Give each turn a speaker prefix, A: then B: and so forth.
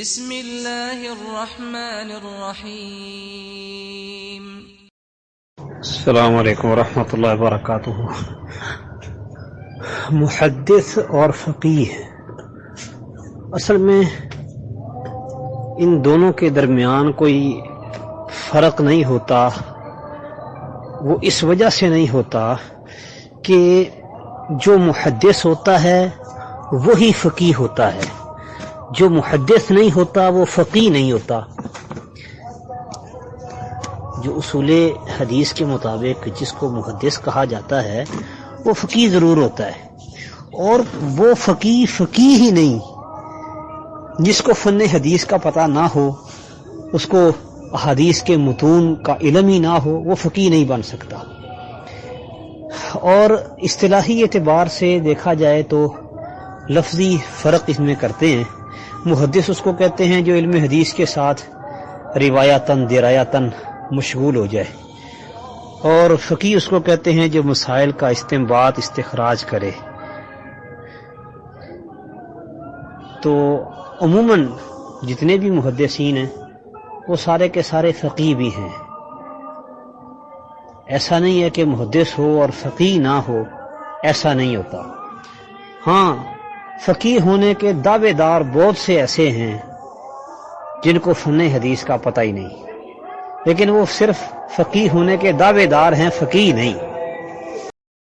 A: بسم الله الرحمن الرحيم
B: السلام علیکم ورحمۃ اللہ وبرکاتہ۔ محدث اور فقیہ۔ اصل میں ان دونوں کے درمیان کوئی فرق نہیں ہوتا، وہ اس وجہ سے نہیں ہوتا کہ جو محدث ہوتا ہے، وہی فقی ہوتا ہے۔ جو محدث نہیں ہوتا، وہ فقی نہیں ہوتا۔ جو اصول حدیث کے مطابق جس کو محدث کہا جاتا ہے، وہ فقی ضرور ہوتا ہے۔ اور وہ فقی فقی ہی نہیں۔ جس کو فن حدیث کا پتہ نہ ہو، اس کو حدیث کے متون کا علم ہی نہ ہو، وہ فقی نہیں بن سکتا۔ اور اصطلاحی اعتبار سے دیکھا جائے تو لفظی فرق اس میں کرتے ہیں۔ محدث اس کو کہتے ہیں جو علم حدیث کے ساتھ روایتاً درایتاً مشغول ہو جائے۔ اور فقی اس کو کہتے ہیں جو مسائل کا استنباط، استخراج کرے۔ تو عموماً جتنے بھی محدثین ہیں، وہ سارے کے سارے فقی بھی ہیں۔ ایسا نہیں ہے کہ محدث ہو اور فقی نہ ہو، ایسا نہیں ہوتا۔ ہاں فقی ہونے کے دعوے دار بہت سے ایسے ہیں جن کو فن حدیث کا پتہ ہی نہیں۔ لیکن وہ صرف فقی ہونے کے دعوے دار ہیں فقی نہیں۔